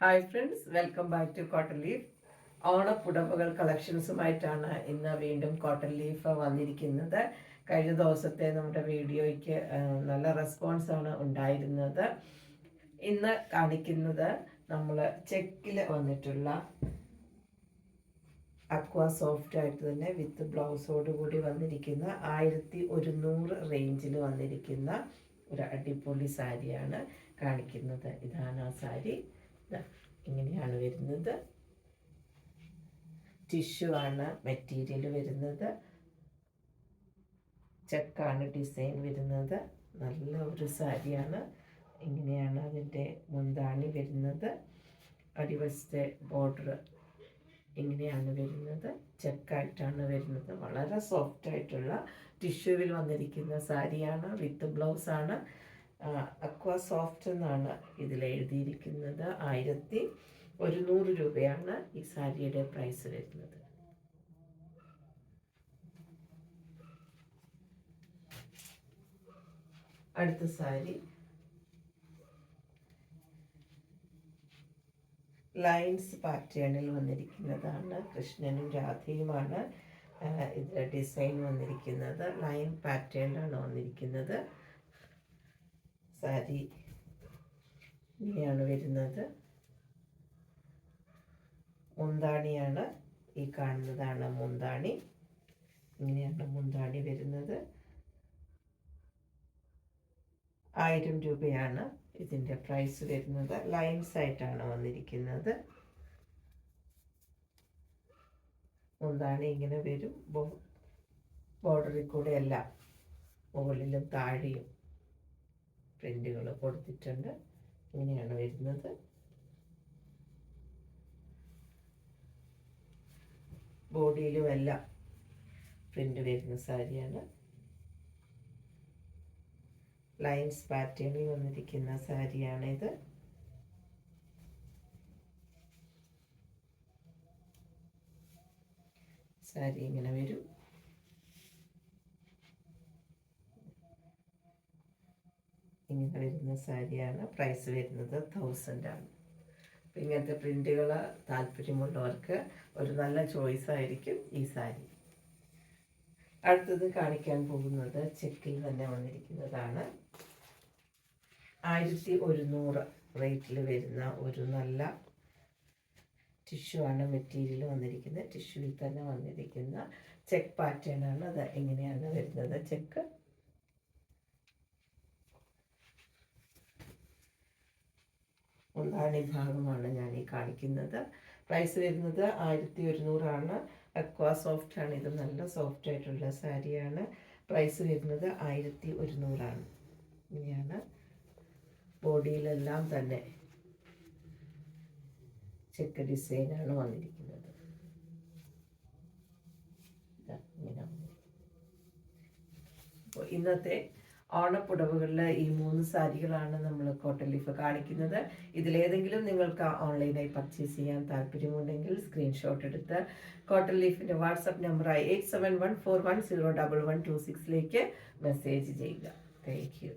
Hi friends welcome back to cotton leaf ഓണപ്പുടവകൾ കളക്ഷൻസുമായിട്ടാണ് ഇന്ന് വീണ്ടും കോട്ടൺ ലീഫ് വന്നിരിക്കുന്നത്. കഴിഞ്ഞ ദിവസത്തെ നമ്മുടെ വീഡിയോയ്ക്ക് നല്ല റെസ്പോൺസാണ് ഉണ്ടായിരുന്നത്. ഇന്ന് കാണിക്കുന്നത് നമ്മൾ ചെക്കിൽ വന്നിട്ടുള്ള അക്വ സോഫ്റ്റ് ആയിട്ട് തന്നെ വിത്ത് ബ്ലൗസോട് കൂടി വന്നിരിക്കുന്ന ആയിരത്തി ഒരുന്നൂറ് റേഞ്ചിൽ വന്നിരിക്കുന്ന ഒരു അടിപൊളി സാരിയാണ് കാണിക്കുന്നത്. ഇതാണ് ആ സാരി. ഇങ്ങനെയാണ് വരുന്നത്. ടിഷ്യൂ ആണ് മെറ്റീരിയൽ വരുന്നത്. ചെക്കാണ് ഡിസൈൻ വരുന്നത്. നല്ല ഒരു സാരിയാണ്. ഇങ്ങനെയാണ് അതിന്റെ മുന്താണി വരുന്നത്. അടിവശത്തെ ബോർഡർ ഇങ്ങനെയാണ് വരുന്നത്. ചെക്കായിട്ടാണ് വരുന്നത്. വളരെ സോഫ്റ്റ് ആയിട്ടുള്ള ടിഷ്യൂവിൽ വന്നിരിക്കുന്ന സാരിയാണ്. വിത്ത് ബ്ലൗസാണ് അക്വ സോഫ്റ്റ് എന്നാണ് ഇതിൽ എഴുതിയിരിക്കുന്നത്. ആയിരത്തി ഒരുന്നൂറ് രൂപയാണ് ഈ സാരിയുടെ പ്രൈസ് വരുന്നത്. അടുത്ത സാരി. ലൈൻസ് പാറ്റേണിൽ വന്നിരിക്കുന്നതാണ്. കൃഷ്ണനും രാധയുമാണ് ഇതിലെ ഡിസൈൻ വന്നിരിക്കുന്നത്. ലൈൻ പാറ്റേണിലാണ് വന്നിരിക്കുന്നത്. സാരി ഇങ്ങനെയാണ് വരുന്നത്. മുന്താണിയാണ് ഈ കാണുന്നതാണ് മുന്താണി. ഇങ്ങനെയാണ് മുന്താണി വരുന്നത്. ആയിരം രൂപയാണ് ഇതിന്റെ പ്രൈസ് വരുന്നത്. ലൈൻസ് ആയിട്ടാണ് വന്നിരിക്കുന്നത്. മുന്താണി ഇങ്ങനെ വരും. ബോർഡറിൽ കൂടെ എല്ലാം മുകളിലും താഴെയും. പ്രിന്റുകൾ കൊടുത്തിട്ടുണ്ട്. ഇങ്ങനെയാണ് വരുന്നത്. ബോഡിയിലും എല്ലാം പ്രിന്റ് വരുന്ന സാരിയാണ്. ലൈൻസ് പാറ്റേണിൽ വന്നിരിക്കുന്ന സാരിയാണിത്. സാരി ഇങ്ങനെ വരും. ഇങ്ങനെ വരുന്ന സാരിയാണ്. പ്രൈസ് വരുന്നത് തൗസൻഡ് ആണ്. അപ്പം ഇങ്ങനത്തെ പ്രിന്റുകൾ താല്പര്യമുള്ളവർക്ക് ഒരു നല്ല ചോയ്സ് ആയിരിക്കും ഈ സാരി. അടുത്തത് കാണിക്കാൻ പോകുന്നത് ചെക്കിൽ തന്നെ വന്നിരിക്കുന്നതാണ്. ആയിരത്തി ഒരുന്നൂറ് റേറ്റിൽ വരുന്ന ഒരു നല്ല ടിഷ്യൂ ആണ് മെറ്റീരിയൽ വന്നിരിക്കുന്നത്. ടിഷ്യൂവിൽ തന്നെ വന്നിരിക്കുന്ന ചെക്ക് പാറ്റേൺ ആണ്. അത് എങ്ങനെയാണ് വരുന്നത്? ചെക്ക് ഒന്നാണി ഭാഗമാണ് ഞാൻ ഈ കാണിക്കുന്നത്. പ്രൈസ് വരുന്നത് ആയിരത്തി ഒരുന്നൂറാണ് അക്വാ സോഫ്റ്റ് ആണ്. ഇത് നല്ല സോഫ്റ്റ് ആയിട്ടുള്ള സാരിയാണ്. പ്രൈസ് വരുന്നത് ആയിരത്തി ഒരുന്നൂറാണ് ഇങ്ങനെയാണ് ബോഡിയിലെല്ലാം തന്നെ ചെക്ക് ഡിസൈനാണ് വന്നിരിക്കുന്നത്. ഇന്നത്തെ ഓണപ്പുടവുകളിൽ ഈ മൂന്ന് സാരികളാണ് നമ്മൾ കോട്ടൺ ലീഫ് കാണിക്കുന്നത്. ഇതിലേതെങ്കിലും നിങ്ങൾക്ക് ഓൺലൈനായി പർച്ചേസ് ചെയ്യാൻ താല്പര്യമുണ്ടെങ്കിൽ സ്ക്രീൻഷോട്ട് എടുത്ത് കോട്ടൺ ലീഫിന്റെ WhatsApp നമ്പറായി eight seven one four one zero double one two സിക്സിലേക്ക് message ചെയ്യുക. Thank you